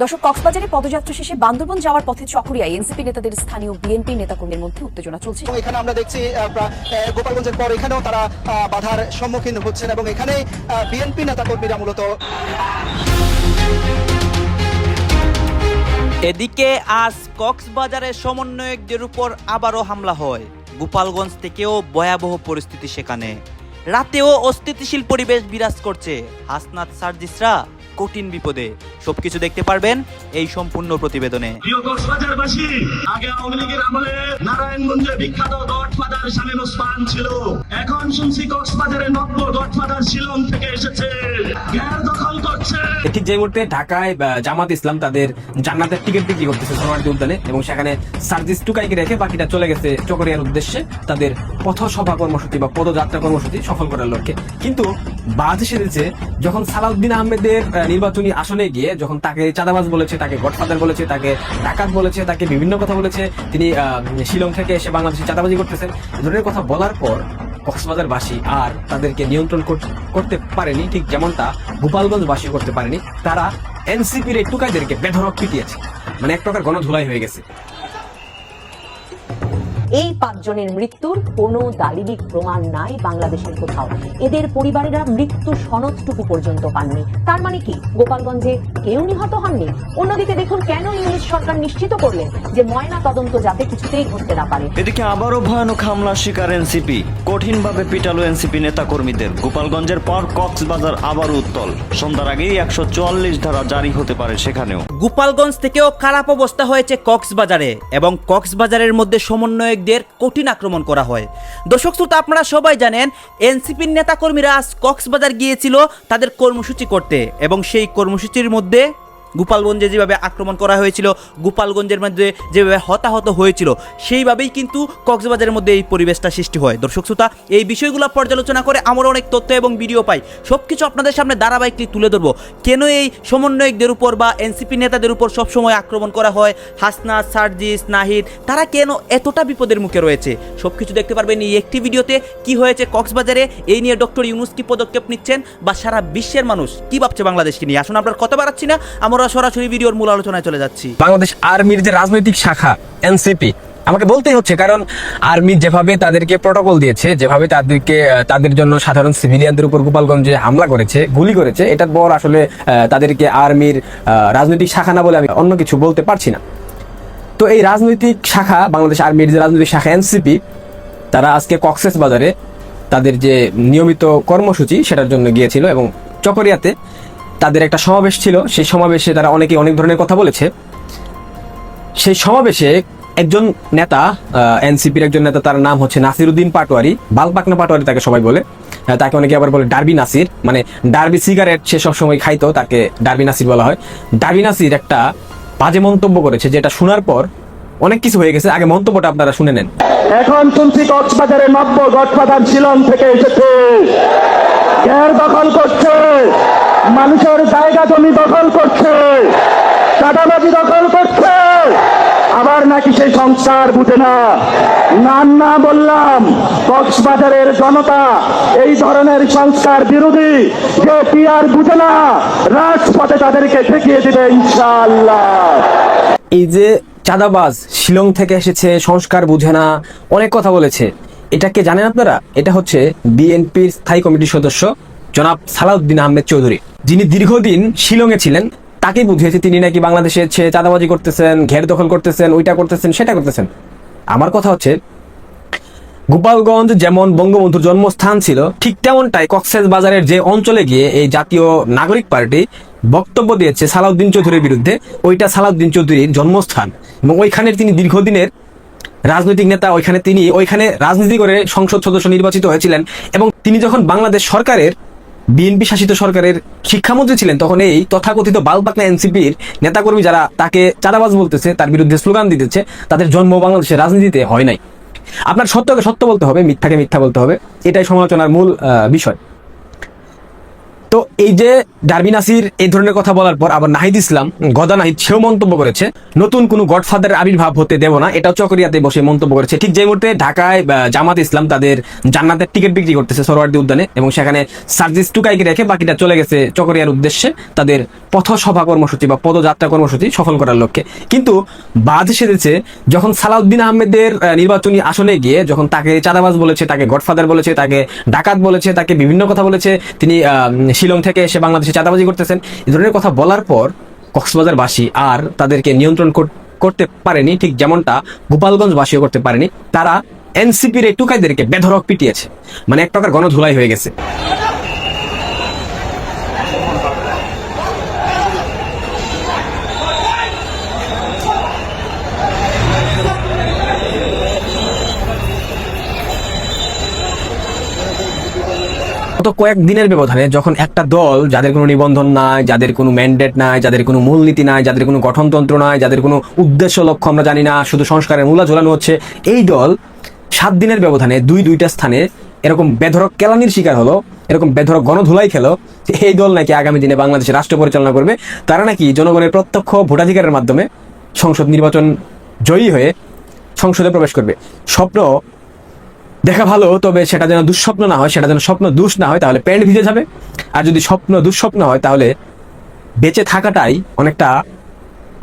দর্শক কক্সবাজারে পদযাত্রা শেষে বান্দরবন যাওয়ার পথে চকরিয়ায় এনসিপি নেতাদের স্থানীয় বিএনপি নেতাকর্মীর মধ্যে উত্তেজনা চলছে। এবং এখানে আমরা দেখছি গোপালগঞ্জের পর এখানেও তারা বাধার সম্মুখীন হচ্ছেন এবং এখানে বিএনপি নেতাকর্মীরা মূলত এদিকে আজ কক্সবাজারের সমন্বয়কদের উপর আবারও হামলা হয়। গোপালগঞ্জ থেকেও ভয়াবহ পরিস্থিতি সেখানে। রাতেও অস্থিতিশীল পরিবেশ বিরাজ করছে। হাসনাত সার্জিসরা কঠিন বিপদে। সবকিছু দেখতে পারবেন এই সম্পূর্ণ প্রতিবেদনে। প্রিয় কক্সবাজারবাসী আগে আওয়ামী লীগের আমলে নারায়ণগঞ্জে বিখ্যাত গডফাদার শামীম ওসমান ছিল। এখন শুনছি কক্সবাজারে নব্য গডফাদার শিলং থেকে এসেছে। গ্যার দখল করছে। ঠিক যে মুহূর্তে ঢাকায় জামাত ইসলাম তাদের জান্নাতের টিকিট বিক্রি করতেছে সোনারদি উদ্যানে এবং সেখানে সার্জিস টুকাইকে রেখে বাকিটা চলে গেছে চকরিয়ার উদ্দেশ্যে তাদের পথসভা কর্মসূচি বা পদযাত্রা কর্মসূচি সফল করার লক্ষ্যে। কিন্তু বাদ এসেছে যখন সালাউদ্দিন আহমেদের নির্বাচনী আসনে গিয়ে যখন তাকে চাঁদাবাজ বলেছে, তাকে গডফাদার বলেছে, তাকে ডাকাত বলেছে, তাকে বিভিন্ন কথা বলেছে, তিনি শিলং থেকে এসে বাংলাদেশে চাঁদাবাজি করতেছেন। ধরনের কথা বলার পর কক্সবাজারবাসী আর তাদেরকে নিয়ন্ত্রণ করতে পারেনি, ঠিক যেমনটা গোপালগঞ্জবাসী করতে পারেনি। তারা এনসিপির এই টুকাইদেরকে বেধরক পিটিয়েছে। মানে এক প্রকার গণধুলাই হয়ে গেছে। এই পাঁচজনের মৃত্যুর কোনো দালিলিক প্রমাণ নাই বাংলাদেশের কোথাও। এদের পরিবারেরা মৃত্যু সনদটুকু পর্যন্ত পাননি। তার মানে কি? গোপালগঞ্জে কেউ নিহত হননি? অন্যদিকে দেখুন কেন ইংলিশ সরকার নিশ্চিত করলেন যে ময়না তদন্ত যাতে কিছুতেই ঘটতে না পারে? এদিকে আবারও ভয়ানক হামলার শিকার এনসিপি। কঠিনভাবে পিটালো এনসিপি নেতাকর্মীদের। গোপালগঞ্জের পর কক্সবাজার আবারও উত্তল। সন্ধ্যার আগেই একশো চুয়াল্লিশ ধারা জারি হতে পারে সেখানেও। গোপালগঞ্জ থেকেও খারাপ অবস্থা হয়েছে কক্সবাজারে এবং কক্সবাজারের মধ্যে সমন্বয়কদের কঠিন আক্রমণ করা হয়। দর্শক শ্রোতা, আপনারা সবাই জানেন, এনসিপির নেতাকর্মীরা আজ কক্সবাজার গিয়েছিল তাদের কর্মসূচি করতে এবং সেই কর্মসূচির মধ্যে গোপালগঞ্জে যেভাবে আক্রমণ করা হয়েছিল, গোপালগঞ্জের মধ্যে যেভাবে হতাহত হয়েছিল, সেইভাবেই কিন্তু কক্সবাজারের মধ্যে এই পরিবেশটা সৃষ্টি হয়। দর্শক শ্রোতা, এই বিষয়গুলো পর্যালোচনা করে আমরা অনেক তথ্য এবং ভিডিও পাই। সব কিছু আপনাদের সামনে ধারাবাহিকলি তুলে ধরবো। কেন এই সমন্বয়কদের উপর বা এনসিপি নেতাদের উপর সবসময় আক্রমণ করা হয়? হাসনা সার্জিস, নাহিদ, তারা কেন এতটা বিপদের মুখে রয়েছে? সব কিছু দেখতে পারবেন এই একটি ভিডিওতে কি হয়েছে কক্সবাজারে, এই নিয়ে ডক্টর ইউনুস কি পদক্ষেপ নিচ্ছেন বা সারা বিশ্বের মানুষ কি ভাবছে বাংলাদেশকে নিয়ে? আসুন আপনার কথা বাড়াচ্ছি না, আমরা সরাসরি ভিডিওর মূল আলোচনায় চলে যাচ্ছি। বাংলাদেশ আর্মির যে রাজনৈতিক শাখা, এনসিপি, আমাকে বলতেই হচ্ছে কারণ আর্মি যেভাবে তাদেরকে প্রটোকল দিয়েছে, যেভাবে তাদেরকে তাদের জন্য সাধারণ সিভিলিয়ানদের উপর গোপালগঞ্জে হামলা করেছে, গুলি করেছে, এটার পর আসলে তাদেরকে আর্মির রাজনৈতিক শাখা না বলে আমি অন্য কিছু বলতে পারছি না। তো এই রাজনৈতিক শাখা, বাংলাদেশ আর্মির যে রাজনৈতিক শাখা, এনসিপি, তারা আজকে কক্সেস বাজারে তাদের যে নিয়মিত কর্মসূচি, সেটার জন্য গিয়েছিল এবং চকরিয়াতে তাদের একটা সমাবেশ ছিল। সেই সমাবেশে তারা অনেকে অনেক ধরনের কথা বলেছে। সেই সমাবেশে একজন নেতা এনসিপির একজন নেতা, তার নাম হচ্ছে নাসিরুদ্দিন পাটোয়ারি। বালপাকনা পাটোয়ারি তাকে সবাই বলে। তাকে অনেকে আবার বলে ডারবি নাসির। মানে ডারবি সিগারেট সে সবসময় খাইতো, তাকে ডারবি নাসির বলা হয়। ডারবি নাসির একটা বাজে মন্তব্য করেছে, যেটা শোনার পর অনেক কিছু হয়ে গেছে। আগে মন্তব্যটা আপনারা শুনে নেন। এখন শুনছি কক্সবাজারে নব্য গডফাদার শিলং থেকে এসেছে। দখল করছে? মানুষের জায়গা জমি দখল করছে, চাঁদাবাজি দখল করছে। আবার নাকি সেই সংস্কার বুঝে না। নাম না বললাম, কক্সবাজারের জনতা এই ধরনের সংস্কার বিরোধী যে পিয়ার বুঝে না, রাজপথে তাদেরকে ঠেকিয়ে দেবে ইনশাআল্লাহ। এই যে চাঁদাবাজ শিলং থেকে এসেছে, সংস্কার বুঝে না, অনেক কথা বলেছে। এটাকে জানেন আপনারা? এটা হচ্ছে বিএনপির স্থায়ী কমিটির সদস্য জনাব সালাউদ্দিন আহমেদ চৌধুরী। যিনি দীর্ঘদিন শিলংয়ে ছিলেন তাকে বুঝিয়েছে তিনি নাকি বাংলাদেশে এসে চাঁদাবাজি করতেছেন, ঘের দখল করতেছেন, ওইটা করতেছেন, সেটা করতেছেন। আমার কথা হচ্ছে, গোপালগঞ্জ যেমন বঙ্গবন্ধুর জন্মস্থান ছিল, ঠিক তেমনটাই কক্সেস বাজারের যে অঞ্চলে গিয়ে এই জাতীয় নাগরিক পার্টি বক্তব্য দিয়েছে সালাউদ্দিন চৌধুরীর বিরুদ্ধে, ওইটা সালাউদ্দিন চৌধুরীর জন্মস্থান। এবং ওইখানের তিনি দীর্ঘদিনের রাজনৈতিক নেতা, ওইখানে তিনি, ওইখানে রাজনীতি করে সংসদ সদস্য নির্বাচিত হয়েছিলেন। এবং তিনি যখন বাংলাদেশ সরকারের বিএনপি শাসিত সরকারের শিক্ষামন্ত্রী ছিলেন, তখন এই তথাকথিত বালপাকনা এনসিপির নেতাকর্মী যারা তাকে চারাবাজ বলতেছে, তার বিরুদ্ধে স্লোগান দিতেছে, তাদের জন্ম বাংলাদেশের রাজনীতিতে হয় নাই। আপনার সত্যকে সত্য বলতে হবে, মিথ্যাকে মিথ্যা বলতে হবে, এটাই সমালোচনার মূল বিষয়। তো এই যে ডারবি নাসির এই ধরনের কথা বলার পর আবার নাহিদ ইসলাম, গদা নাহিদ, সেও মন্তব্য করেছে, নতুন কোনো গডফাদারের আবির্ভাব হতে দেব না এটাও চকরিয়াতে বসে মন্তব্য করেছে। ঠিক যে মুহূর্তে ঢাকায় জামাত ইসলাম তাদের জান্নাতের টিকিট বিক্রি করতেছে সরোয়ার্দী উদ্যানে এবং সেখানে সার্জিস টুকাইকে রেখে বাকিটা চলে গেছে চকরিয়ার উদ্দেশ্যে তাদের পথসভা কর্মসূচি বা পদযাত্রা কর্মসূচি সফল করার লক্ষ্যে। কিন্তু বাদ সেরেছে যখন সালাউদ্দিন আহমেদের নির্বাচনী আসনে গিয়ে যখন তাকে চাঁদাবাজ বলেছে, তাকে গডফাদার বলেছে, তাকে ডাকাত বলেছে, তাকে বিভিন্ন কথা বলেছে, তিনি শিলং থেকে এসে বাংলাদেশে চাঁদাবাজি করতেছেন, এ ধরনের কথা বলার পর কক্সবাজারবাসী আর তাদেরকে নিয়ন্ত্রণ কর- করতে পারেনি, ঠিক যেমনটা গোপালগঞ্জবাসীও করতে পারেনি। তারা এনসিপির এই টুকাইদেরকে বেধরক পিটিয়েছে। মানে এক প্রকার গণধুলাই হয়ে গেছে। গত কয়েক দিনের ব্যবধানে যখন একটা দল যাদের কোনো নিবন্ধন নাই, যাদের কোনো ম্যান্ডেট নাই, যাদের কোনো মূলনীতি নাই, যাদের কোনো গঠনতন্ত্র নাই, যাদের কোনো উদ্দেশ্য লক্ষ্য আমরা জানি না, শুধু সংস্কারের মূলা ঝোলানো হচ্ছে, এই দল সাত দিনের ব্যবধানে দুই দুইটা স্থানে এরকম বেধরক কেলানির শিকার হলো, এরকম বেধরক গণধুলাই খেলো এই দল নাকি আগামী দিনে বাংলাদেশে রাষ্ট্র পরিচালনা করবে। তারা নাকি জনগণের প্রত্যক্ষ ভোটাধিকারের মাধ্যমে সংসদ নির্বাচন জয়ী হয়ে সংসদে প্রবেশ করবে। স্বপ্ন দেখা ভালো, তবে সেটা যেন দুঃস্বপ্ন না হয়, সেটা যেন স্বপ্ন দুষ না হয়, তাহলে প্যান্ট ভিজে যাবে। আর যদি স্বপ্ন দুঃস্বপ্ন হয়, তাহলে বেঁচে থাকাটাই অনেকটা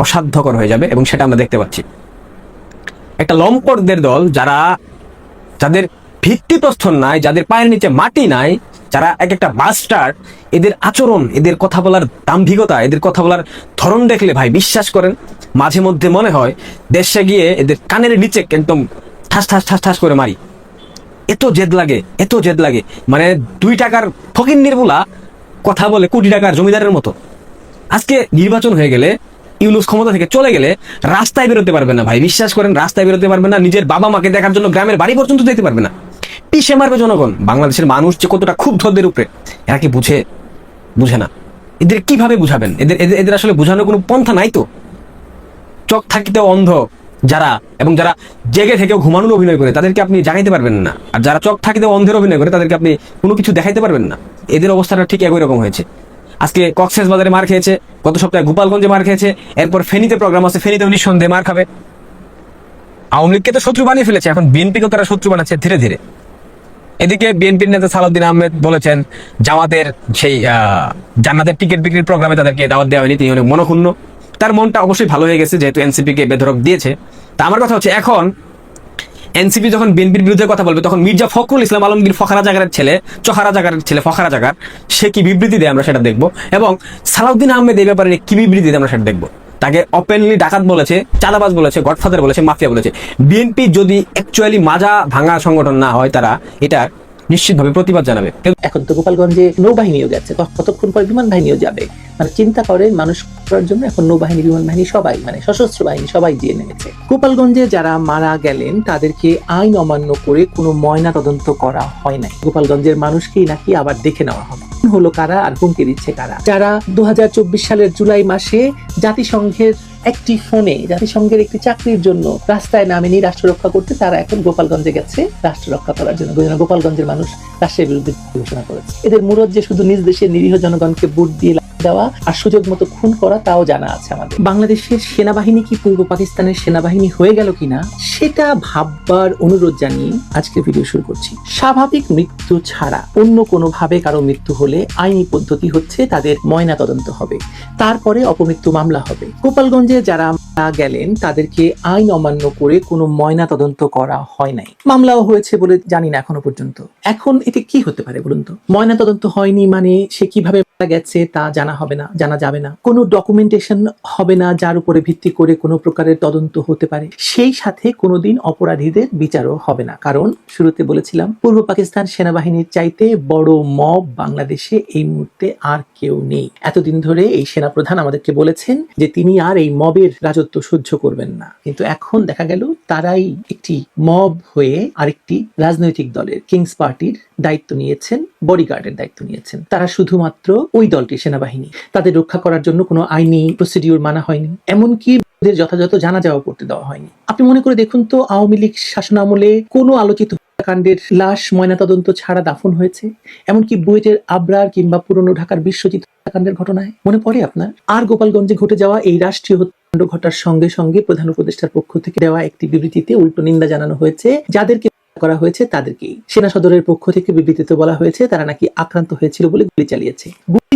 অসাধ্যকর হয়ে যাবে, এবং সেটা আমরা দেখতে পাচ্ছি। একটা লম্পটদের দল, যারা যাদের ভিত্তিপ্রস্তর নাই, যাদের পায়ের নিচে মাটি নাই, যারা এক একটা মাস্টার এদের আচরণ, এদের কথা বলার দাম্ভিকতা, এদের কথা বলার ধরন দেখলে ভাই বিশ্বাস করেন, মাঝে মধ্যে মনে হয়, দেশে গিয়ে এদের কানের নিচে একদম ঠাস ঠাস ঠাস ঠাস করে মারি। এত জেদ লাগে, এত জেদ লাগে। মানে দুই টাকার ফকির নির্মূলা কথা বলে কোটি টাকার জমিদারের মতো। আজকে নির্বাচন হয়ে গেলে ইউনুস ক্ষমতা থেকে চলে গেলে রাস্তায় বেরোতে পারবে না ভাই। বিশ্বাস করেন, রাস্তায় বেরোতে পারবে না, নিজের বাবা মাকে দেখার জন্য গ্রামের বাড়ি পর্যন্ত যেতে পারবে না। পিষে মারবে জনগণ। বাংলাদেশের মানুষ যে কতটা খুব ধরদের উপরে, এরা কি বুঝে? বুঝে না। এদের কীভাবে বুঝাবেন? এদের, এদের- আসলে বোঝানোর কোনো পন্থা নাই তো? চোখ থাকিতেও অন্ধ। যারা এবং যারা জেগে থেকেও ঘুমানোর অভিনয় করে, তাদেরকে আপনি জাগাইতে পারবেন না। আর যারা চোখ থাকিতেও অন্ধের অভিনয় করে, তাদেরকে আপনি কোনো কিছু দেখাইতে পারবেন না। এদের অবস্থাটা ঠিক একই রকম হয়েছে। আজকে কক্সেস বাজারে মার খেয়েছে, গত সপ্তাহে গোপালগঞ্জে মার খেয়েছে, এরপর ফেনীতে প্রোগ্রাম আছে ফেনীতেও নিঃসন্দেহে মার খাবে। আওয়ামী লীগকে তো শত্রু বানিয়ে ফেলেছে, এখন বিএনপিকেও তারা শত্রু বানাচ্ছে ধীরে ধীরে। এদিকে বিএনপির নেতা সালাউদ্দিন আহমেদ বলেছেন, জামাতের সেই জান্নাতের টিকিট বিক্রির প্রোগ্রামে তাদেরকে দাওয়াত দেওয়া হয়নি, তিনি অনেক মনক্ষুণ্ণ। তার মনটা অবশ্যই ভালো হয়ে গেছে, যেহেতু এনসিপি কে বেধরক দিয়েছে। তা আমার কথা হচ্ছে, এখন এনসিপি যখন বিএনপির বিরুদ্ধে কথা বলবে, তখন মির্জা ফখরুল ইসলাম আলমগীর ফখরা জাগারের ছেলে চহারা জাগারের ছেলে, ফখরা জাগার, সে কি বিবৃতি দেয় আমরা সেটা দেখব। এবং সালাউদ্দিন আহমেদ এই ব্যাপারে কি বিবৃতি দেয় আমরা সেটা দেখব। তাকে ওপেনলি ডাকাত বলেছে, চাঁদাবাজ বলেছে, গডফাদার বলেছে, মাফিয়া বলেছে। বিএনপি যদি অ্যাকচুয়ালি মাজা ভাঙা সংগঠন না হয় তারা, এটা নিশ্চিতভাবে প্রতিবাদ জানাবে। এখন তো গোপালগঞ্জে নৌবাহিনীও গেছে কতক্ষণ পরে বিমান বাহিনীও যাবে। মানে চিন্তা করে, মানুষ করার জন্য এখন নৌবাহিনী বিমান বাহিনী সবাই মানে সশস্ত্র বাহিনী সবাই দিয়ে নেমেছে। গোপালগঞ্জে যারা মারা গেলেন, তাদেরকে আইন অমান্য করে কোনো ময়না তদন্ত করা হয় নাই। গোপালগঞ্জের মানুষকেই নাকি আবার দেখে নেওয়া হবে। হলো কারা আর হুমকি দিচ্ছে কারা? যারা দুহাজার চব্বিশ সালের জুলাই মাসে জাতিসংঘের একটি ফোনে, জাতিসংঘের একটি চাকরির জন্য রাস্তায় নামেনি রাষ্ট্র রক্ষা করতে, তারা এখন গোপালগঞ্জে গেছে রাষ্ট্র রক্ষা করার জন্য। গোপালগঞ্জের মানুষ রাষ্ট্রের বিরুদ্ধে ঘোষণা করেছে। এদের মুরদ যে শুধু নিজ দেশের নিরীহ জনগণকে বুট দিয়ে দেওয়া আর সুযোগ মতো খুন করা তাও জানা আছে আমাদের। বাংলাদেশের সেনাবাহিনী কি পূর্ব পাকিস্তানের সেনাবাহিনী হয়ে গেল কিনা, সেটা ভাববার অনুরোধ জানিয়ে আজকে ভিডিও শুরু করছি। স্বাভাবিক মৃত্যু ছাড়া অন্য কোনোভাবে কারও মৃত্যু হলে আইনি পদ্ধতি হচ্ছে তাদের ময়না তদন্ত হবে। তারপরে অপমৃত্যু মামলা হবে। গোপালগঞ্জে যারা মারা গেলেন, তাদেরকে আইন অমান্য করে কোনো ময়না তদন্ত করা হয় নাই। মামলাও হয়েছে বলে জানি না এখনও পর্যন্ত। এখন এতে কি হতে পারে বলুন তো? ময়না তদন্ত হয়নি মানে সে কীভাবে গেছে তা জানা হবে না, জানা যাবে না। কোনো ডকুমেন্টেশন হবে না যার উপরে ভিত্তি করে কোনো প্রকারের তদন্ত হতে পারে। সেই সাথে কোনোদিন অপরাধীদের বিচারও হবে না। কারণ শুরুতে বলেছিলাম, পূর্ব পাকিস্তান সেনাবাহিনীর চাইতে বড় মব বাংলাদেশে এই মুহূর্তে আর কেউ নেই। এতদিন ধরে এই সেনাপ্রধান আমাদেরকে বলেছেন যে তিনি আর এই মবের রাজত্ব সহ্য করবেন না। কিন্তু এখন দেখা গেল তারাই একটি মব হয়ে আরেকটি রাজনৈতিক দলের কিংস পার্টির দায়িত্ব নিয়েছেন, বডিগার্ডের দায়িত্ব নিয়েছেন। তারা শুধুমাত্র ওই দলটি সেনাবাহিনী। তাদের রক্ষা করার জন্য কোনো আইনি প্রসিডিউর মানা হয়নি। এমনকি ওদের যথাযথ জানা যাওয়া করতে দেওয়া হয়নি। আপনি মনে করে দেখুন তো, আওয়ামী লীগ শাসনামলে কোনো আলোচিত হত্যাকাণ্ডের লাশ ময়নাতদন্ত ছাড়া দাফন হয়েছে? এমনকি বুয়েটের আবরার কিংবা পুরনো ঢাকার বিশ্বজিৎ হত্যাকাণ্ডের ঘটনায় মনে পড়ে আপনার? আর গোপালগঞ্জে ঘটে যাওয়া এই রাষ্ট্রীয় হত্যাকাণ্ড ঘটার সঙ্গে সঙ্গে প্রধান উপদেষ্টার পক্ষ থেকে দেওয়া একটি বিবৃতিতে উল্টো নিন্দা জানানো হয়েছে। যাদেরকে করা হয়েছে তাদেরকে সেনা সদরের পক্ষ থেকে বিবৃতিতে বলা হয়েছে, তারা নাকি আক্রান্ত হয়েছিল বলে গুলি চালিয়েছে।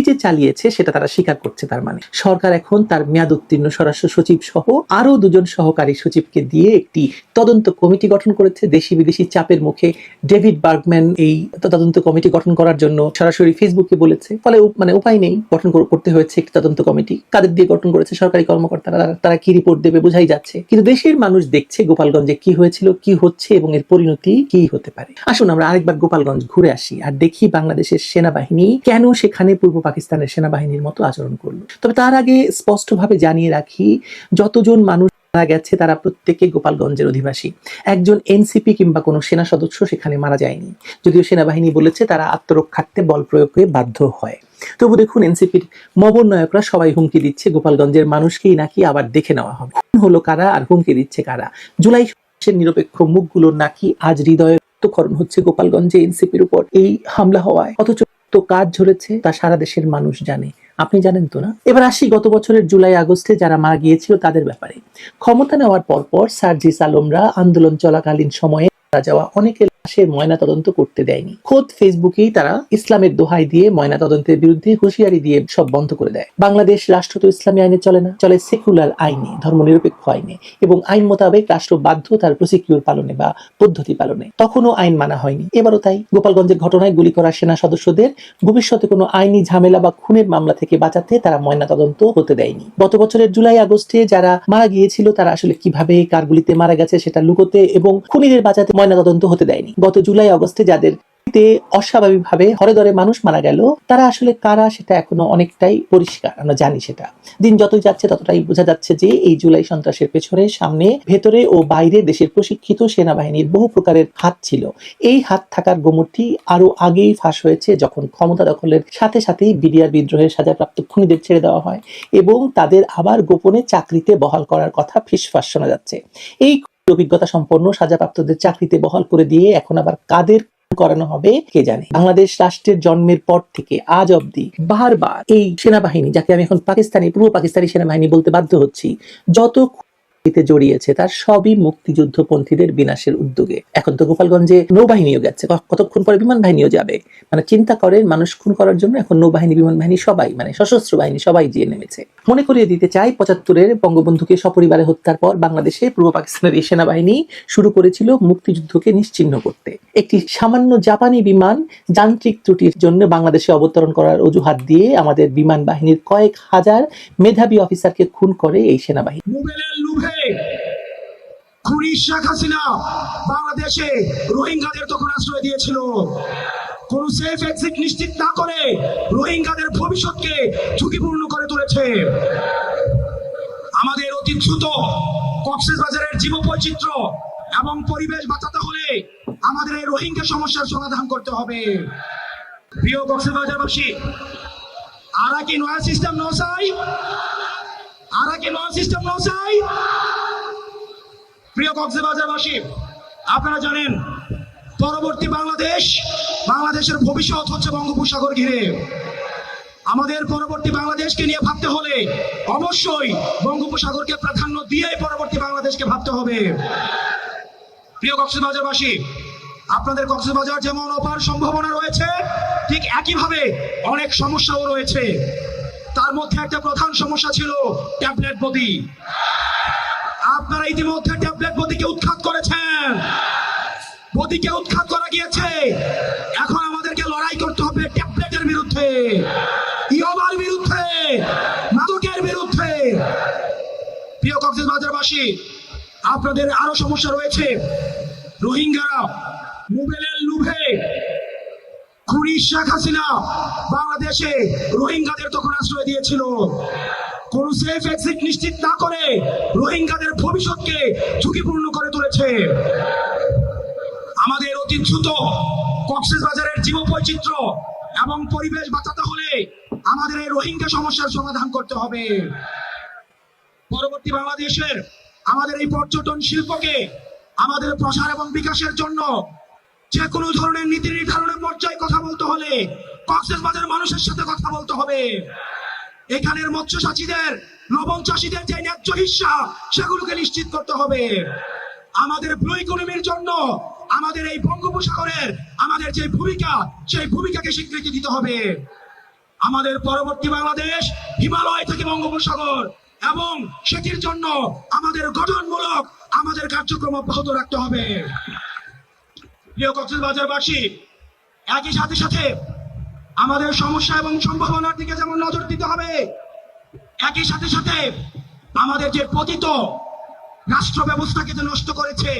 যে চালিয়েছে, সেটা তারা স্বীকার করছে তার মানে। সরকার এখন তার মেয়াদ উত্তীর্ণ স্বরাষ্ট্র সচিব সহ আরও দুজন সহকারী সচিবকে দিয়ে একটি তদন্ত কমিটি গঠন করেছে। দেশি বিদেশি চাপের মুখে ডেভিড বার্গম্যান এই তদন্ত কমিটি গঠন করার জন্য সরাসরি ফেসবুকে বলেছে। ফলে মানে উপায় নেই, গঠন করতে হয়েছে একটি তদন্ত কমিটি। কাদের দিয়ে গঠন করেছে সরকারি কর্মকর্তারা, তারা- কি রিপোর্ট দেবে বোঝাই যাচ্ছে। কিন্তু দেশের মানুষ দেখছে গোপালগঞ্জে কি হয়েছিল, কি হচ্ছে এবং এর পরিণতি কি হতে পারে। আসুন আমরা আরেকবার গোপালগঞ্জ ঘুরে আসি আর দেখি বাংলাদেশের সেনাবাহিনী কেন সেখানে পূর্ব পাকিস্তানের সেনাবাহিনীর মতো আচরণ করল। তবে তার আগে স্পষ্টভাবে জানিয়ে রাখি, যতজন মানুষ মারা গেছে তারা প্রত্যেকে গোপালগঞ্জের অধিবাসী। একজন এনসিপি কিংবা কোনো সেনা সদস্য সেখানে মারা যায়নি। যদিও সেনাবাহিনী বলেছে তারা আত্মরক্ষার্থে বল প্রয়োগে বাধ্য হয়। তবু দেখুন, এনসিপির মবন্বয়করা সবাই হুমকি দিচ্ছে, গোপালগঞ্জের মানুষকেই নাকি আবার দেখে নেওয়া হবে। হলো কারা আর হুমকি দিচ্ছে কারা? জুলাই নিরপেক্ষ মুখগুলোর নাকি আজ হৃদয়ে হচ্ছে গোপালগঞ্জে এনসিপির উপর এই হামলা হওয়ায়? অথচ তো কাজ ঝরেছে, তা সারা দেশের মানুষ জানে। আপনি জানেন তো না? এবার আসি গত বছরের জুলাই আগস্টে যারা মারা গিয়েছিল তাদের ব্যাপারে। ক্ষমতা নেওয়ার পরপর সার্জিস আলমরা আন্দোলন চলাকালীন সময়ে যাওয়া অনেকের লাশের ময়না তদন্ত করতে দেয়নি। খোদ ফেসবুকেই তারা ইসলামের দোহাই দিয়ে ময়না তদন্তের বিরুদ্ধে হুঁশিয়ারি দিয়ে সব বন্ধ করে দেয়। বাংলাদেশ রাষ্ট্র তো ইসলামী আইনে চলে না, চলে সেকুলার আইনে, ধর্মনিরপেক্ষ আইনে এবং আইন মোতাবেক রাষ্ট্র বাধ্য তার প্রসিকিউর পালনে বা পদ্ধতি পালনে। তখনও আইন মানা হয়নি, এবারও তাই। গোপালগঞ্জের ঘটনায় গুলি করা সেনা সদস্যদের ভবিষ্যতে কোনো আইনি ঝামেলা বা খুনের মামলা থেকে বাঁচাতে তারা ময়না তদন্ত হতে দেয়নি। গত বছরের জুলাই, আগস্টে যারা মারা গিয়েছিল তারা আসলে কীভাবে, কার গুলিতে মারা গেছে সেটা লুকোতে এবং খুনিদের বাঁচাতে ময়না তদন্ত হতে দেয়নি। গত জুলাই আগস্টে যাদের অস্বাভাবিকভাবে হরে ধরে মানুষ মারা গেল, তারা আসলে কারা সেটা এখনও অনেকটাই পরিষ্কার। আমরা জানি সেটা। দিন যতই যাচ্ছে ততটাই বোঝা যাচ্ছে যে এই জুলাই সন্ত্রাসের পেছনে, সামনে, ভেতরে ও বাইরে দেশের প্রশিক্ষিত সেনাবাহিনীর বহু প্রকারের হাত ছিল। এই হাত থাকার গোমরটি আরও আগেই ফাঁস হয়েছে যখন ক্ষমতা দখলের সাথে সাথেই বিডিআর বিদ্রোহের সাজাপ্রাপ্ত খুনিদের ছেড়ে দেওয়া হয় এবং তাদের আবার গোপনে চাকরিতে বহাল করার কথা ফিসফাস শোনা যাচ্ছে। এই অভিজ্ঞতা সম্পন্ন সাজাপ্রাপ্তদের চাকরিতে বহাল করে দিয়ে এখন আবার কাদের করানো হবে, কে জানে? বাংলাদেশ রাষ্ট্রের জন্মের পর থেকে আজ অব্দি বারবার এই সেনাবাহিনী, যাকে আমি এখন পাকিস্তানি, পূর্ব পাকিস্তানি সেনাবাহিনী বলতে বাধ্য হচ্ছি, যত খুনিতে জড়িয়েছে, তার সবই মুক্তিযুদ্ধপন্থীদের বিনাশের উদ্যোগে। এখন তো গোপালগঞ্জে নৌবাহিনীও গেছে কতক্ষণ পরে বিমান বাহিনীও যাবে? মানে চিন্তা করেন, মানুষ খুন করার জন্য এখন নৌবাহিনী বিমান বাহিনী সবাই মানে সশস্ত্র বাহিনী সবাই গিয়ে নেমেছে। মনে করিয়ে দিতে চাই, পঁচাত্তরের বঙ্গবন্ধুকে সপরিবারে হত্যার পর বাংলাদেশে পূর্ব পাকিস্তানের এই সেনাবাহিনী শুরু করেছিল মুক্তিযুদ্ধকে নিশ্চিহ্ন করতে। একটি সামান্য জাপানি বিমান যান্ত্রিক ত্রুটির জন্য বাংলাদেশে অবতরণ করার অজুহাত দিয়ে আমাদের বিমান বাহিনীর কয়েক হাজার মেধাবী অফিসারকে খুন করে এই সেনাবাহিনী। লুভে খুনি শেখ হাসিনা বাংলাদেশে রোহিঙ্গাদের তখন আশ্রয় দিয়েছিল। কোন সেফ এক্সিট নিশ্চিত না করে রোহিঙ্গাদের ভবিষ্যৎকে ঝুঁকিপূর্ণ করে তুলেছে। আমাদের অতি দ্রুত কক্সবাজারের জীব বৈচিত্র্য এবং পরিবেশ বাঁচাতে হলে আমাদের এই রোহিঙ্গা সমস্যার সমাধান করতে হবে। প্রিয় কক্সবাজারবাসী আরা কি নয়া সিস্টেম নসাই আরা কি নয়া সিস্টেম নসাই প্রিয় কক্সবাজারবাসী, আপনারা জানেন, পরবর্তী বাংলাদেশ, বাংলাদেশের ভবিষ্যৎ হচ্ছে বঙ্গোপসাগর ঘিরে। আমাদের পরবর্তী বাংলাদেশকে নিয়ে ভাবতে হলে অবশ্যই বঙ্গোপসাগরকে প্রাধান্য দিয়েই পরবর্তী বাংলাদেশকে ভাবতে হবে। প্রিয় কক্সবাজারবাসী, আপনাদের কক্সবাজার যেমন অপার সম্ভাবনা রয়েছে, ঠিক একইভাবে অনেক সমস্যাও রয়েছে। তার মধ্যে একটা প্রধান সমস্যা ছিল ট্যাবলেট বদি আপনারা ইতিমধ্যে ট্যাবলেট বদিকে উৎখাত করেছেন। বদিকে উৎখাত করা গিয়েছে। এখন আমাদেরকে লড়াই করতে হবে ট্যাবলেটের বিরুদ্ধে ইয়বার বিরুদ্ধে, মাদকের বিরুদ্ধে। প্রিয় কক্সবাজারবাসী, আপনাদের আরও সমস্যা রয়েছে। রোহিঙ্গারা মোবাইলের লুভে খুনি শেখ হাসিনা বাংলাদেশে রোহিঙ্গাদের তখন আশ্রয় দিয়েছিল। কোন সেফ এক্সিট নিশ্চিত না করে রোহিঙ্গাদের ভবিষ্যৎকে ঝুঁকিপূর্ণ করে তুলেছে। আমাদের অতি দ্রুত কক্সবাজারের জীব বৈচিত্র্য এবং পরিবেশ বাঁচাতে হলে আমাদের এই রোহিঙ্গা সমস্যার সমাধান করতে হবে। পরবর্তী বাংলাদেশের আমাদের এই পর্যটন শিল্পকে আমাদের প্রসার এবং বিকাশের জন্য যে কোনো ধরনের নীতি নির্ধারণের পর্যায়ে কথা বলতে হলে কক্সেস বাজার মানুষের সাথে কথা বলতে হবে। এখানের মৎস্য চাষীদের লবণ চাষীদের যে ন্যায্য হিস্সা সেগুলোকে নিশ্চিত করতে হবে। আমাদের ব্লু ইকোনমির জন্য আমাদের এই বঙ্গোপসাগরের আমাদের যে ভূমিকা, সেই ভূমিকাকে স্বীকৃতি দিতে হবে। আমাদের পরবর্তী বাংলাদেশ, হিমালয় থেকে বঙ্গোপসাগর এবং সেটির জন্য আমাদের গঠনমূলক আমাদের কার্যক্রম অব্যাহত রাখতে হবে। প্রিয় কক্সবাজারবাসী একই সাথে সাথে আমাদের সমস্যা এবং সম্ভাবনার দিকে যেমন নজর দিতে হবে, একই সাথে সাথে আমাদের যে পতিত রাষ্ট্র ব্যবস্থাকে যে নষ্ট করেছে,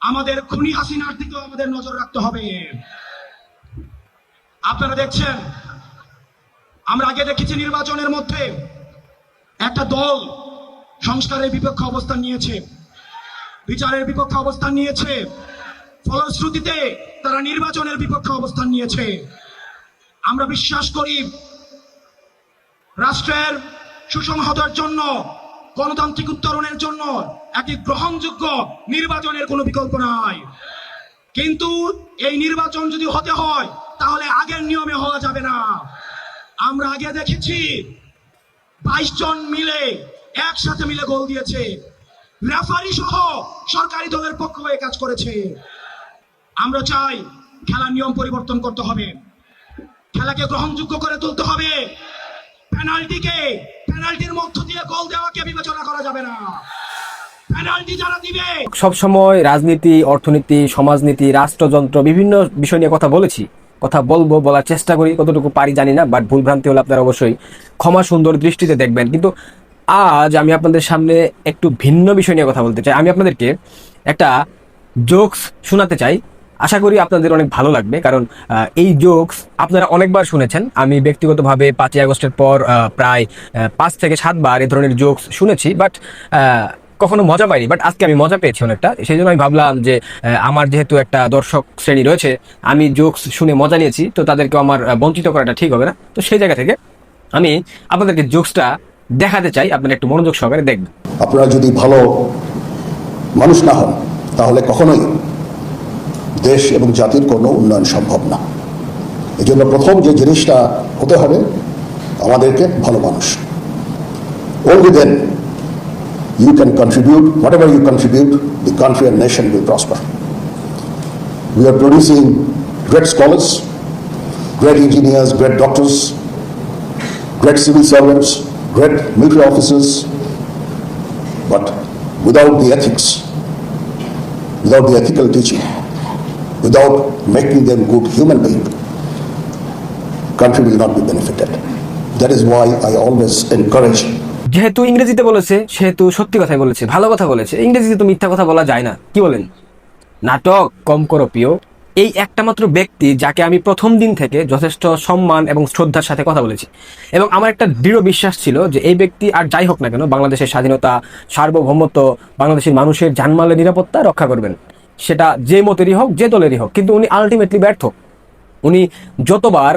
আমাদের খুনি হাসিনার দিকেও আমাদের নজর রাখতে হবে। আপনারা দেখছেন, আমরা আগে দেখেছি নির্বাচনের মধ্যে একটা দল সংস্কারের বিপক্ষে অবস্থান নিয়েছে, বিচারের বিপক্ষে অবস্থান নিয়েছে। ফলশ্রুতিতে তারা নির্বাচনের বিপক্ষে অবস্থান নিয়েছে। আমরা বিশ্বাস করি রাষ্ট্রের সুসংহতার জন্য, গণতান্ত্রিক উত্তরণের জন্য একটি গ্রহণযোগ্য নির্বাচনের কোনো বিকল্প নাই। কিন্তু এই নির্বাচন যদি হতে হয়, তাহলে আগের নিয়মে হওয়া যাবে না। আমরা আগে দেখেছি বাইশ জন মিলে একসাথে মিলে গোল দিয়েছে। রেফারি সহ সরকারি দলের পক্ষ হয়ে কাজ করেছে। আমরা চাই খেলার নিয়ম পরিবর্তন করতে হবে। খেলাকে গ্রহণযোগ্য করে তুলতে হবে। পেনাল্টিকে, পেনাল্টির মধ্য দিয়ে গোল দেওয়াকে বিবেচনা করা যাবে না। সবসময় রাজনীতি, অর্থনীতি, সমাজনীতি, রাষ্ট্রযন্ত্র, বিভিন্ন বিষয় নিয়ে কথা বলেছি। কথা বলব, বলার চেষ্টা করি, কতটুকু পারি জানি না বাট ভুলভ্রান্তি হলে আপনারা অবশ্যই ক্ষমা সুন্দর দৃষ্টিতে দেখবেন। কিন্তু আজ আমি আপনাদের সামনে একটু ভিন্ন বিষয় নিয়ে কথা বলতে চাই। আমি আপনাদেরকে একটা জোকস শোনাতে চাই। আশা করি আপনাদের অনেক ভালো লাগবে, কারণ এই জোকস আপনারা অনেকবার শুনেছেন। আমি ব্যক্তিগতভাবে পাঁচই আগস্টের পর প্রায় পাঁচ থেকে সাতবার এ ধরনের জোকস শুনেছি বাট কখনো মজা পাইনি বাট আজকে আমি মজা পেয়েছি অনেকটা। সেই জন্য আমি ভাবলাম যে আমার যেহেতু একটা দর্শক শ্রেণি রয়েছে, আমি জোকস শুনে মজা নিয়েছি, তো তাদেরকে আমার বঞ্চিত করাটা ঠিক হবে না। তো সেই জায়গা থেকে আমি আপনাদেরকে জোকসটা দেখাতে চাই, আপনারা একটু মনোযোগ সহকারে দেখবেন। আপনারা যদি ভালো মানুষ না হন, তাহলে কখনোই দেশ এবং জাতির কোনো উন্নয়ন সম্ভব না এই জন্য প্রথম যে জিনিসটা হতে হবে আমাদেরকে ভালো মানুষ only then you can contribute whatever you contribute the country and nation will prosper we are producing great scholars great engineers great doctors great civil servants great military officers but without the ethics, without the ethical teaching, without making them good human being, country will not be benefited. That is why I always encourage যেহেতু ইংরেজিতে বলেছে সেহেতু সত্যি কথাই বলেছে ভালো কথা বলেছে। ইংরেজিতে তো মিথ্যা কথা বলা যায় না। কি বলেন? নাটক কম করো প্রিয়। এই একটা মাত্র ব্যক্তি যাকে আমি প্রথম দিন থেকে যথেষ্ট সম্মান এবং শ্রদ্ধার সাথে কথা বলেছি। এবং আমার একটা দৃঢ় বিশ্বাস ছিল যে এই ব্যক্তি আর যাই হোক না কেন বাংলাদেশের স্বাধীনতা সার্বভৌমত্ব বাংলাদেশের মানুষের জানমালের নিরাপত্তা রক্ষা করবেন। সেটা যে মতেরই হোক, যে দলেরই হোক। কিন্তু উনি আলটিমেটলি ব্যর্থ। উনি যতবার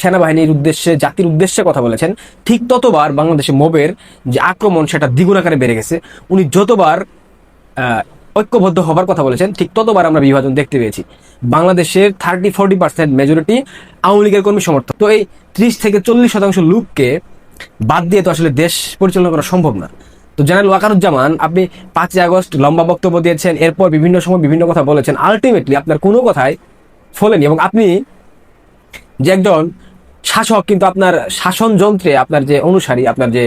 সেনাবাহিনীর উদ্দেশ্যে, জাতির উদ্দেশ্যে কথা বলেছেন, ঠিক ততবার বাংলাদেশে মোবের যে আক্রমণ সেটা দ্বিগুণ আকারে বেড়ে গেছে। উনি যতবার ঐক্যবদ্ধ হবার কথা বলেছেন, ঠিক ততবার আমরা বিভাজন দেখতে পেয়েছি। বাংলাদেশের thirty forty percent majority Awami লীগের কর্মী সমর্থক। তো এই ত্রিশ থেকে চল্লিশ শতাংশ লোককে বাদ দিয়ে তো আসলে দেশ পরিচালনা করা সম্ভব না। তো জেনারেল ওয়াকারুজ্জামান, আপনি পাঁচই আগস্ট লম্বা বক্তব্য দিয়েছেন, এরপর বিভিন্ন সময় বিভিন্ন কথা বলেছেন আলটিমেটলি আপনার কোনো কথাই ফলেনি এবং আপনি যে একজন শাসক, কিন্তু আপনার শাসন যন্ত্রে আপনার যে অনুসারী, আপনার যে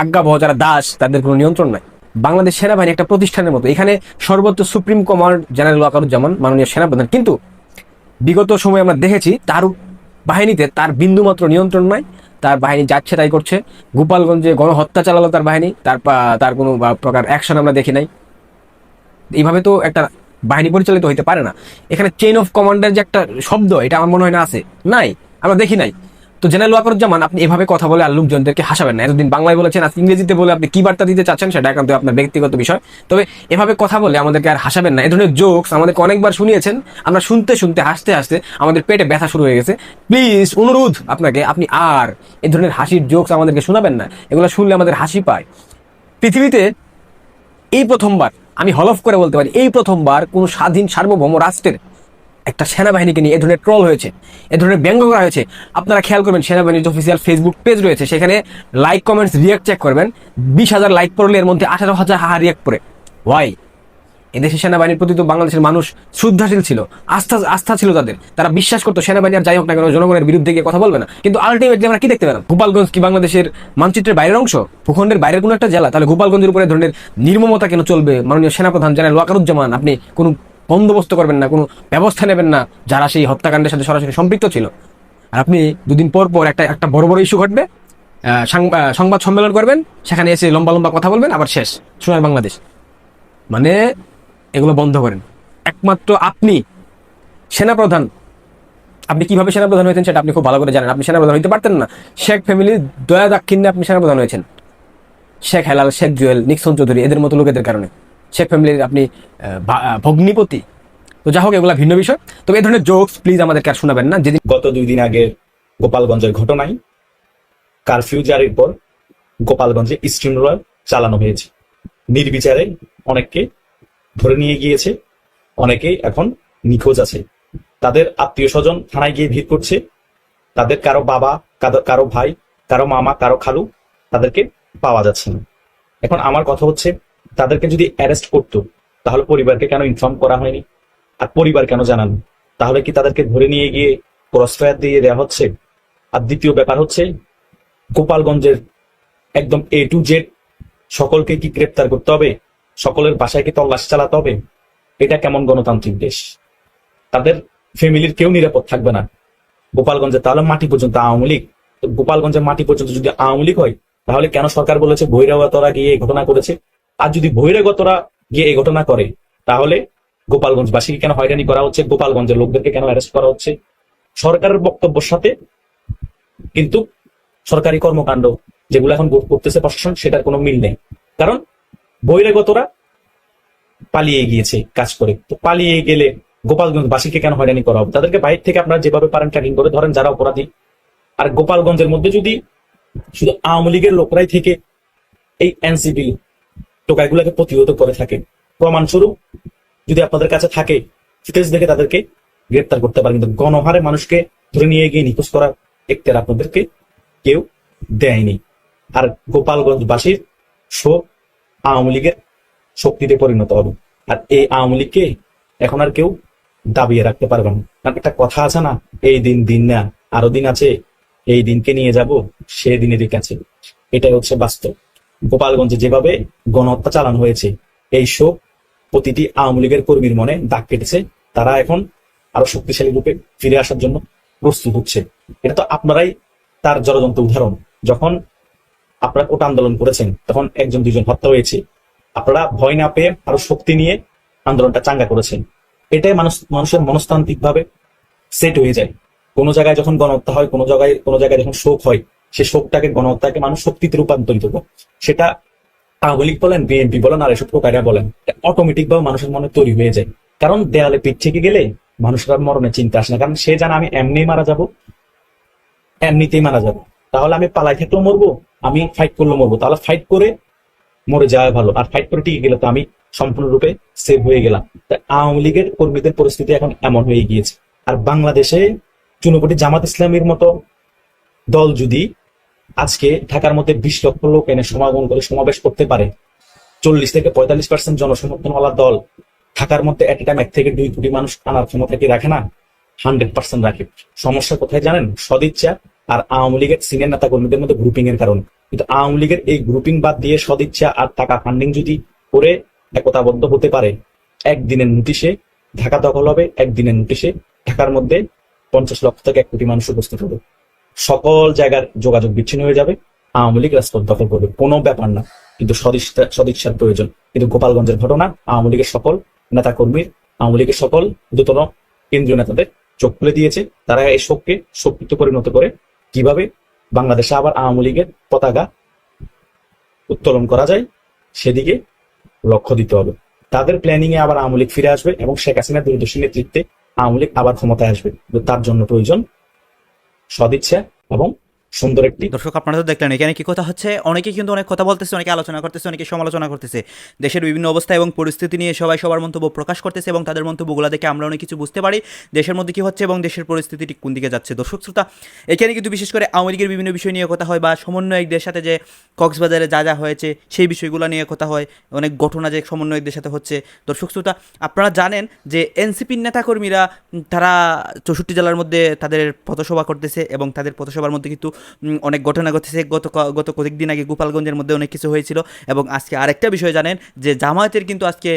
আজ্ঞাবহ যারা দাস, তাদের কোনো নিয়ন্ত্রণ নাই। বাংলাদেশ সেনাবাহিনী একটা প্রতিষ্ঠানের মতো। এখানে সর্বোচ্চ সুপ্রিম কমান্ড জেনারেল ওয়াকারুজ্জামান, মাননীয় সেনাপ্রধান। কিন্তু বিগত সময়ে আমরা দেখেছি তার বাহিনীতে তার বিন্দুমাত্র নিয়ন্ত্রণ নাই। তার বাহিনী যাচ্ছে তাই করছে। গোপালগঞ্জে গণহত্যা চালালো তার বাহিনী, তার তার কোনো প্রকার অ্যাকশন আমরা দেখি নাই। এইভাবে তো একটা বাহিনী পরিচালিত হইতে পারে না। এখানে চেইন অফ কমান্ডের যে একটা শব্দ, এটা আমার মনে হয় না আছে। নাই, আমরা দেখি নাই। তো জেনারেল ওয়াকরুজ্জামান, আপনি এভাবে কথা বলে আর লোকজনদেরকে হাসাবেন না। এতদিন বাংলায় বলেছেন, আজকে ইংরেজিতে বলে আপনি কি বার্তা দিতে চাচ্ছেন সেটা একান্ত আপনার ব্যক্তিগত বিষয়। তবে এভাবে কথা বলে আমাদেরকে আর হাসাবেন না। এ ধরনের জোকস আমাদেরকে অনেকবার শুনিয়েছেন। আমরা শুনতে শুনতে, হাসতে হাসতে আমাদের পেটে ব্যথা শুরু হয়ে গেছে। প্লিজ অনুরোধ আপনাকে, আপনি আর এ ধরনের হাসির জোকস আমাদেরকে শোনাবেন না। এগুলো শুনলে আমাদের হাসি পায়। পৃথিবীতে এই প্রথমবার, আমি হলফ করে বলতে পারি, এই প্রথমবার কোনো স্বাধীন সার্বভৌম রাষ্ট্রের একটা সেনাবাহিনীকে নিয়ে এ ধরনের ট্রল হয়েছে, এ ধরনের ব্যঙ্গ করা হয়েছে। আপনারা খেয়াল করবেন, সেনাবাহিনীর অফিসিয়াল ফেসবুক পেজ রয়েছে, সেখানে লাইক কমেন্টস রিয়াক্ট চেক করবেন। বিশ হাজার লাইক পড়লে এর মধ্যে আঠারো হাজার হাহা রিয়াক্ট পড়ে। ওয়াই এদেশের সেনাবাহিনীর প্রতি তো বাংলাদেশের মানুষ শ্রদ্ধাশীল ছিল, আস্থা আস্থা ছিল তাদের। তারা বিশ্বাস করতো, সেনাবাহিনী আর যাই হোক না কেন, জনগণের বিরুদ্ধে গিয়ে কথা বলবে না। কিন্তু আলটিমেটলি আমরা কি দেখতে পেলাম? গোপালগঞ্জ কি বাংলাদেশের মানচিত্রের বাইরের অংশ? ভূখণ্ডের বাইরের কোনো একটা জেলা? তাহলে গোপালগঞ্জের উপরে ধরনের নির্মমতা কেন চলবে? মাননীয় সেনাপ্রধান জেনারেল ওয়াকারুজ্জামান, আপনি কোনো বন্দোবস্ত করবেন না, কোনো ব্যবস্থা নেবেন না, যারা সেই হত্যাকাণ্ডের সাথে সরাসরি সম্পৃক্ত ছিল। আর আপনি দুদিন পর পর একটা একটা বড় বড় ইস্যু ঘটবে। সংবাদ সম্মেলন করবেন, সেখানে এসে লম্বা লম্বা কথা বলবেন, আবার শেষ। সোনার বাংলাদেশ। মানে এগুলো বন্ধ করেন। একমাত্র আপনি সেনাপ্রধান। আপনি কীভাবে সেনাপ্রধান হয়েছেন সেটা আপনি খুব ভালো করে জানেন। আপনি সেনাপ্রধান হইতে পারতেন না। শেখ ফ্যামিলির দয়া দাক্ষিণ্যে আপনি সেনাপ্রধান হয়েছেন। শেখ হেলাল, শেখ জুয়েল, নিক্সন চৌধুরী, এদের মতো লোকেদের কারণে। শেখ ফ্যামিলির আপনি ভগ্নিপতি। তো যা হোক, এগুলা ভিন্ন বিষয়। তবে এই ধরনের জোকস প্লিজ আমাদেরকে আর শোনাবেন না। যেদিন গত দুই দিন আগের গোপালগঞ্জের ঘটনায় কারফিউ জারির পর গোপালগঞ্জে স্ট্রিম রয়েল চালানো হয়েছে। নির্বিচারে অনেককে ধরে নিয়ে গিয়েছে অনেকেই এখন নিখোঁজ আছে। তাদের আত্মীয় স্বজন থানায় গিয়ে ভিড় করছে। তাদের কারও বাবা কারও ভাই, কারও মামা, কারও খালু তাদেরকে পাওয়া যাচ্ছে না। এখন আমার কথা হচ্ছে তাদেরকে যদি অ্যারেস্ট করতো, তাহলে পরিবারকে কেন ইনফর্ম করা হয়নি? আর পরিবার কেন জানানো তাহলে কি তাদেরকে ধরে নিয়ে গিয়ে ক্রসফায়ার দিয়ে দেওয়া হচ্ছে? আর দ্বিতীয় ব্যাপার হচ্ছে, গোপালগঞ্জের একদম এ টু জেড সকলকে কি গ্রেপ্তার করতে হবে? সকলের বাসায় কি তল্লাশ চালাতে হবে? এটা কেমন গণতান্ত্রিক দেশ? তাদের ফ্যামিলির কেউ নিরাপদ থাকবে না। গোপালগঞ্জে তাহলে মাটি পর্যন্ত আওয়ামী লীগ। গোপালগঞ্জের মাটি পর্যন্ত যদি আওয়ামী লীগ হয়, তাহলে কেন সরকার বলেছে বহিরাগতরা গিয়ে ঘটনা করেছে? আর যদি বহিরাগতরা গিয়ে এই ঘটনা করে, তাহলে গোপালগঞ্জবাসীকে কেন হয়রানি করা হচ্ছে? গোপালগঞ্জের লোকদেরকে কেন অ্যারেস্ট করা হচ্ছে? সরকারের বক্তব্যের সাথে কিন্তু সরকারি কর্মকাণ্ড যেগুলো এখন করতেছে প্রশাসন, সেটার কোনো মিল নেই। কারণ বহিরাগতরা পালিয়ে গিয়েছে কাজ করে। তো পালিয়ে গেলে গোপালগঞ্জবাসীকে কেন হয়রানি করা হবে? তাদেরকে বাইরে থেকে আপনারা যেভাবে পারেন ট্র্যাকিং করে ধরেন যারা অপরাধী। আর গোপালগঞ্জের মধ্যে যদি শুধু আওয়ামী লীগের লোকরাই থেকে এই এনসিপি টোকাইগুলোকে প্রতিহত করে থাকে। প্রমাণস্বরূপ, যদি আপনাদের কাছে থাকে ফুটেজ দেখে তাদেরকে গ্রেপ্তার করতে পারেন। কিন্তু গণহারে মানুষকে ধরে নিয়ে গিয়ে নিখোঁজ করার এখতিয়ার আপনাদেরকে কেউ দেয়নি। আর গোপালগঞ্জবাসীর শোক আওয়ামী লীগের শক্তিতে পরিণত হবে। আর এই আওয়ামী লীগকে এখন আর কেউ দাবিয়ে রাখতে পারবে না। কারণ একটা কথা আছে না, এই দিন দিন না, আরও দিন আছে, এই দিনকে নিয়ে যাব সে দিনেরই কাছে। এটাই হচ্ছে বাস্তব। গোপালগঞ্জে যেভাবে গণহত্যা চালানো হয়েছে, এই শোক প্রতিটি আওয়ামী লীগের কর্মীর মনে দাগ কেটেছে। তারা এখন আরও শক্তিশালী রূপে ফিরে আসার জন্য প্রস্তুত হচ্ছে। এটা তো আপনারাই তার জলযন্ত্র উদাহরণ। যখন আপনারা ওটা আন্দোলন করেছেন, তখন একজন দুজন হত্যা হয়েছে। আপনারা ভয় না পেয়ে আরও শক্তি নিয়ে আন্দোলনটা চাঙ্গা করেছেন। এটাই মানুষ, মানুষের মনস্তান্ত্রিক ভাবে সেট হয়ে যায়। কোনো জায়গায় যখন গণহত্যা হয়, কোনো জায়গায় কোনো জায়গায় যখন শোক হয় সে শোকটাকে, গণহত্যাকে মানুষ শক্তিতে রূপান্তরিত করে সেটা আওয়ামী লীগ বলেন, বিএনপি বলেন, আর এসব প্রকাররা বলেন অটোমেটিক ভাবে মানুষের মনে তৈরি হয়ে যায়। কারণ দেয়ালে পিঠ থেকে গেলে মানুষের আর মরণের চিন্তা আসে না। কারণ সে জানে, আমি এমনি মারা যাব, এমনিতেই মারা যাব। তাহলে আমি পালাই থাকলেও মরবো, আমি ফাইট করলেও মরবো। তাহলে ফাইট করে মরে যাওয়া ভালো। আর ফাইট করে টিকে গেলে তো আমি সম্পূর্ণরূপে সেভ হয়ে গেলাম। তাই আওয়ামী লীগের কর্মীদের পরিস্থিতি এখন এমন হয়ে গিয়েছে। আর বাংলাদেশে চুনপটি জামাত ইসলামের মতো দল যদি আজকে ঢাকার মধ্যে বিশ লক্ষ লোক এনে সমাগম করে সমাবেশ করতে পারে। চল্লিশ থেকে পঁয়তাল্লিশ পার্সেন্ট জনসমর্থনওয়ালা দল ঢাকার মধ্যে টাইম এক থেকে দুই কোটি মানুষ আনার ক্ষমতা কি রাখে না? হান্ড্রেড পার্সেন্ট রাখে। সমস্যা কোথায় জানেন? সদিচ্ছা আর আওয়ামী লীগের সিনিয়র নেতা কর্মীদের মধ্যে গ্রুপিং এর কারণে। কিন্তু আওয়ামী লীগের এই গ্রুপিং বাদ দিয়ে সদিচ্ছা আর টাকা ফান্ডিং যদি করে একতাবদ্ধ হতে পারে, একদিনের নোটিশে ঢাকা দখল হবে, একদিনের নোটিশে ঢাকার মধ্যে পঞ্চাশ লক্ষ থেকে এক কোটি মানুষ উপস্থিত হবে। সকল জায়গার যোগাযোগ বিচ্ছিন্ন হয়ে যাবে। আওয়ামী লীগ রাজপথ দখল করবে। কোনো ব্যাপার না। কিন্তু সদিচ্ছা সদিচ্ছার প্রয়োজন। কিন্তু গোপালগঞ্জের ঘটনা, আওয়ামী লীগের সকল নেতা কর্মীর আওয়ামী লীগের সকল দ্রুততর কেন্দ্রীয় নেতাদের চোখ খুলে দিয়েছে। তারা এই শোককে শক্তিতে পরিণত করে কীভাবে বাংলাদেশে আবার আওয়ামী লীগের পতাকা উত্তোলন করা যায়, সেদিকে লক্ষ্য দিতে হবে। তাদের প্ল্যানিং এ আবার আওয়ামী লীগ ফিরে আসবে এবং শেখ হাসিনার দূরদর্শী নেতৃত্বে আওয়ামী লীগ আবার ক্ষমতায় আসবে। তার জন্য প্রয়োজন সদিচ্ছা এবং সুন্দর একটি দর্শক, আপনারা তো দেখলেন, এখানে কি কথা হচ্ছে? অনেকে কিন্তু অনেক কথা বলতেছে, অনেকে আলোচনা করতেছে, অনেকে সমালোচনা করতেছে। দেশের বিভিন্ন অবস্থা এবং পরিস্থিতি নিয়ে সবাই সবার মন্তব্য প্রকাশ করতেছে এবং তাদের মন্তব্যগুলো দেখে আমরা অনেক কিছু বুঝতে পারি। দেশের মধ্যে কি হচ্ছে এবং দেশের পরিস্থিতিটি কোন দিকে যাচ্ছে? দর্শক, শ্রোতা, এখানে কিন্তু বিশেষ করে আওয়ামী লীগের বিভিন্ন বিষয় নিয়ে কথা হয় বা সমন্বয়কদের সাথে যে কক্সবাজারে যা যা হয়েছে, সেই বিষয়গুলো নিয়ে কথা হয়, অনেক ঘটনা যে সমন্বয়কদের সাথে হচ্ছে। দর্শক, শ্রোতা, আপনারা জানেন যে এনসিপির নেতাকর্মীরা, তারা চৌষট্টি জেলার মধ্যে তাদের পথসভা করতেছে এবং তাদের পথসভার মধ্যে কিন্তু অনেক ঘটনা ঘটেছে। গত গত কয়েকদিন আগে গোপালগঞ্জের মধ্যে অনেক কিছু হয়েছিল এবং আজকে আরেকটা বিষয় জানেন যে জামায়াতের কিন্তু আজকে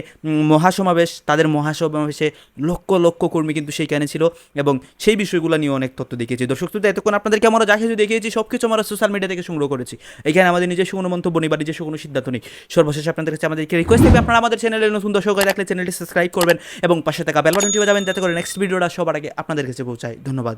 মহাসমাবেশ, তাদের মহাসমাবেশে লক্ষ লক্ষ কর্মী কিন্তু সেইখানে ছিল এবং সেই বিষয়গুলো নিয়ে অনেক তথ্য দেখিয়েছি। দর্শক শ্রোতা, এতক্ষণ আপনাদেরকে আমরা যা কিছু দেখিয়েছি সব কিছু আমরা সোশ্যাল মিডিয়া থেকে সংগ্রহ করেছি। এখানে আমাদের নিজস্ব কোনো মন্তব্য নেই বা নিজস্ব কোনো সিদ্ধান্ত নেই। সর্বশেষ আপনাদের কাছে আমাদেরকে রিকোয়েস্ট থাকবে, আপনারা আমাদের চ্যানেলে নতুন দর্শক হয়ে থাকলে চ্যানেলটি সাবস্ক্রাইব করবেন এবং পাশে থাকা বেল বাটনটি বাজাবেন যাতে করে নেক্সট ভিডিওটা সবার আগে আপনাদের কাছে পৌঁছায়। ধন্যবাদ।